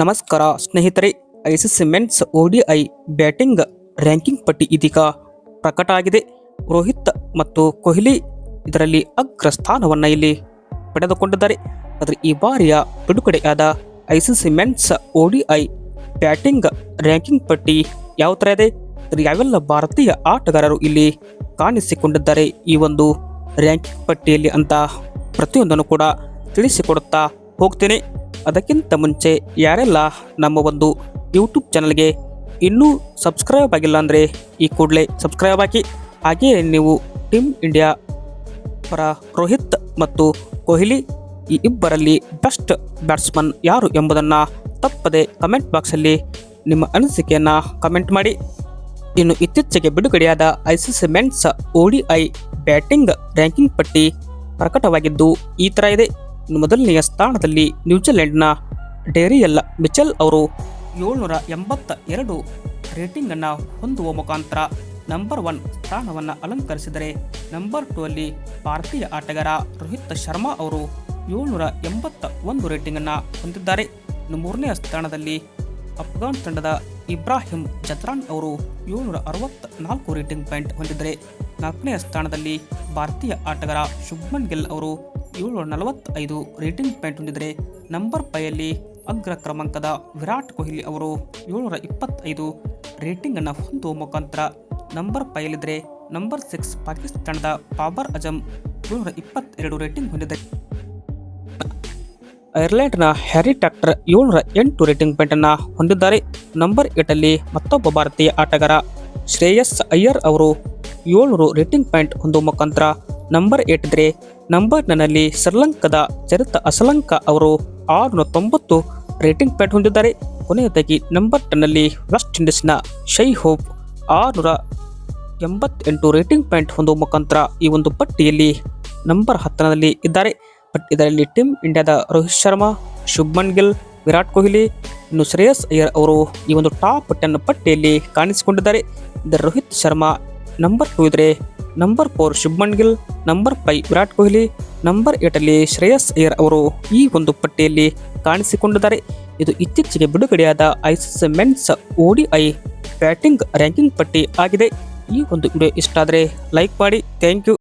ನಮಸ್ಕಾರ ಸ್ನೇಹಿತರೆ, ICC men's I batting ranking ಪಟ್ಟಿ ಇದೀಗ ಪ್ರಕಟ ಆಗಿದೆ. ರೋಹಿತ್ ಮತ್ತು ಕೊಹ್ಲಿ ಇದರಲ್ಲಿ ಅಗ್ರ ಸ್ಥಾನವನ್ನು ಇಲ್ಲಿ ಪಡೆದುಕೊಂಡಿದ್ದಾರೆ. ಆದರೆ ಈ ಬಾರಿಯ ಬಿಡುಗಡೆಯಾದ ICC men's I batting ranking ಪಟ್ಟಿ ಯಾವ ಥರ ಇದೆ? ಯಾವೆಲ್ಲ ಭಾರತೀಯ ಆಟಗಾರರು ಇಲ್ಲಿ ಕಾಣಿಸಿಕೊಂಡಿದ್ದಾರೆ ಈ ಒಂದು ರ್ಯಾಂಕಿಂಗ್ ಪಟ್ಟಿಯಲ್ಲಿ ಅಂತ ಪ್ರತಿಯೊಂದನ್ನು ಕೂಡ ತಿಳಿಸಿಕೊಡುತ್ತಾ ಹೋಗ್ತೀನಿ. ಅದಕ್ಕಿಂತ ಮುಂಚೆ ಯಾರೆಲ್ಲ ನಮ್ಮ ಒಂದು ಯೂಟ್ಯೂಬ್ ಚಾನಲ್ಗೆ ಇನ್ನೂ ಸಬ್ಸ್ಕ್ರೈಬ್ ಆಗಿಲ್ಲ ಅಂದರೆ ಈ ಕೂಡಲೇ ಸಬ್ಸ್ಕ್ರೈಬ್ ಹಾಕಿ. ಹಾಗೆಯೇ ನೀವು ಟೀಮ್ ಇಂಡಿಯಾ ಪರ ರೋಹಿತ್ ಮತ್ತು ಕೊಹ್ಲಿ ಈ ಇಬ್ಬರಲ್ಲಿ ಬೆಸ್ಟ್ ಬ್ಯಾಟ್ಸ್ಮನ್ ಯಾರು ಎಂಬುದನ್ನು ತಪ್ಪದೆ ಕಮೆಂಟ್ ಬಾಕ್ಸಲ್ಲಿ ನಿಮ್ಮ ಅನಿಸಿಕೆಯನ್ನು ಕಮೆಂಟ್ ಮಾಡಿ. ಇನ್ನು ಇತ್ತೀಚೆಗೆ ಬಿಡುಗಡೆಯಾದ ICC men's I batting ranking ಪಟ್ಟಿ ಪ್ರಕಟವಾಗಿದ್ದು ಈ ಥರ ಇದೆ. ಮೊದಲನೆಯ ಸ್ಥಾನದಲ್ಲಿ ನ್ಯೂಜಿಲೆಂಡ್ನ ಡೇರಿಯಲ್ ಮಿಚೆಲ್ ಅವರು ಏಳ್ನೂರ ಎಂಬತ್ತ ಎರಡು ರೇಟಿಂಗನ್ನು ಹೊಂದುವ ಮುಖಾಂತರ ನಂಬರ್ ಒನ್ ಸ್ಥಾನವನ್ನು ಅಲಂಕರಿಸಿದರೆ ನಂಬರ್ ಟೂ ಅಲ್ಲಿ ಭಾರತೀಯ ಆಟಗಾರ ರೋಹಿತ್ ಶರ್ಮಾ ಅವರು ಏಳ್ನೂರ ಎಂಬತ್ತ ಒಂದು ರೇಟಿಂಗನ್ನು ಹೊಂದಿದ್ದಾರೆ. ಮೂರನೆಯ ಸ್ಥಾನದಲ್ಲಿ ಅಫ್ಘಾನ್ ತಂಡದ ಇಬ್ರಾಹಿಂ ಜತ್ರಾನ್ ಅವರು ಏಳ್ನೂರ ಅರವತ್ತ ನಾಲ್ಕು ರೇಟಿಂಗ್ ಪಾಯಿಂಟ್ ಹೊಂದಿದ್ದರೆ ನಾಲ್ಕನೆಯ ಸ್ಥಾನದಲ್ಲಿ ಭಾರತೀಯ ಆಟಗಾರ ಶುಭ್ಮನ್ ಗಿಲ್ ಅವರು ಏಳ್ನೂರ ನಲವತ್ತೈದು ರೇಟಿಂಗ್ ಪಾಯಿಂಟ್ ಹೊಂದಿದರೆ ನಂಬರ್ ಫೈಯಲ್ಲಿ ಅಗ್ರ ಕ್ರಮಾಂಕದ ವಿರಾಟ್ ಕೊಹ್ಲಿ ಅವರು ಏಳ್ನೂರ ಇಪ್ಪತ್ತೈದು ರೇಟಿಂಗನ್ನು ಹೊಂದುವ ಮುಖಾಂತರ ನಂಬರ್ ಫೈಯಲ್ಲಿದ್ದರೆ ನಂಬರ್ ಸಿಕ್ಸ್ ಪಾಕಿಸ್ತಾನದ ಬಾಬರ್ ಅಜಮ್ ಏಳ್ನೂರ ಇಪ್ಪತ್ತೆರಡು ರೇಟಿಂಗ್ ಹೊಂದಿದೆ. ಐರ್ಲೆಂಡ್ನ ಹ್ಯಾರಿ ಟ್ಯಾಕ್ಟರ್ ಏಳ್ನೂರ ಎಂಟು ರೇಟಿಂಗ್ ಪಾಯಿಂಟನ್ನು ಹೊಂದಿದ್ದಾರೆ. ನಂಬರ್ ಏಟಲ್ಲಿ ಮತ್ತೊಬ್ಬ ಭಾರತೀಯ ಆಟಗಾರ ಶ್ರೇಯಸ್ ಅಯ್ಯರ್ ಅವರು ಏಳ್ನೂರು ರೇಟಿಂಗ್ ಪಾಯಿಂಟ್ ಹೊಂದುವ ಮುಖಾಂತರ ನಂಬರ್ ಏಟ್ ಇದ್ರೆ ನಂಬರ್ ನನ್ನಲ್ಲಿ ಶ್ರೀಲಂಕಾದ ಚರಿತ ಅಸಲಂಕ ಅವರು ಆರುನೂರ ತೊಂಬತ್ತು ರೇಟಿಂಗ್ ಪಾಯಿಂಟ್ ಹೊಂದಿದ್ದಾರೆ. ಕೊನೆಯದಾಗಿ ನಂಬರ್ ಟೆನ್ನಲ್ಲಿ ವೆಸ್ಟ್ ಇಂಡೀಸ್ನ ಶೈ ಹೋಪ್ ಆರುನೂರ ಎಂಬತ್ತೆಂಟು ರೇಟಿಂಗ್ ಪಾಯಿಂಟ್ ಹೊಂದುವ ಮುಖಾಂತರ ಈ ಒಂದು ಪಟ್ಟಿಯಲ್ಲಿ ನಂಬರ್ ಹತ್ತರಲ್ಲಿ ಇದ್ದಾರೆ. ಬಟ್ ಇದರಲ್ಲಿ ಟೀಮ್ ಇಂಡಿಯಾದ ರೋಹಿತ್ ಶರ್ಮಾ, ಶುಭ್ಮನ್ ಗಿಲ್, ವಿರಾಟ್ ಕೊಹ್ಲಿ, ಇನ್ನು ಶ್ರೇಯಸ್ ಅಯ್ಯರ್ ಅವರು ಈ ಒಂದು ಟಾಪ್ ಟೆನ್ ಪಟ್ಟಿಯಲ್ಲಿ ಕಾಣಿಸಿಕೊಂಡಿದ್ದಾರೆ. ಇದರ ರೋಹಿತ್ ಶರ್ಮಾ ನಂಬರ್ ಟೂ ಇದ್ರೆ number four Shubman Gill, number five Virat Kohli, number ಏಟಲ್ಲಿ Shreyas Iyer ಅವರು ಈ ಒಂದು ಪಟ್ಟಿಯಲ್ಲಿ ಕಾಣಿಸಿಕೊಂಡಿದ್ದಾರೆ. ಇದು ಇತ್ತೀಚೆಗೆ ಬಿಡುಗಡೆಯಾದ ICC men's ODI batting ranking ಪಟ್ಟಿ ಆಗಿದೆ. ಈ ಒಂದು ವಿಡಿಯೋ ಇಷ್ಟ ಆದರೆ ಲೈಕ್ ಮಾಡಿ, ಥ್ಯಾಂಕ್ ಯು.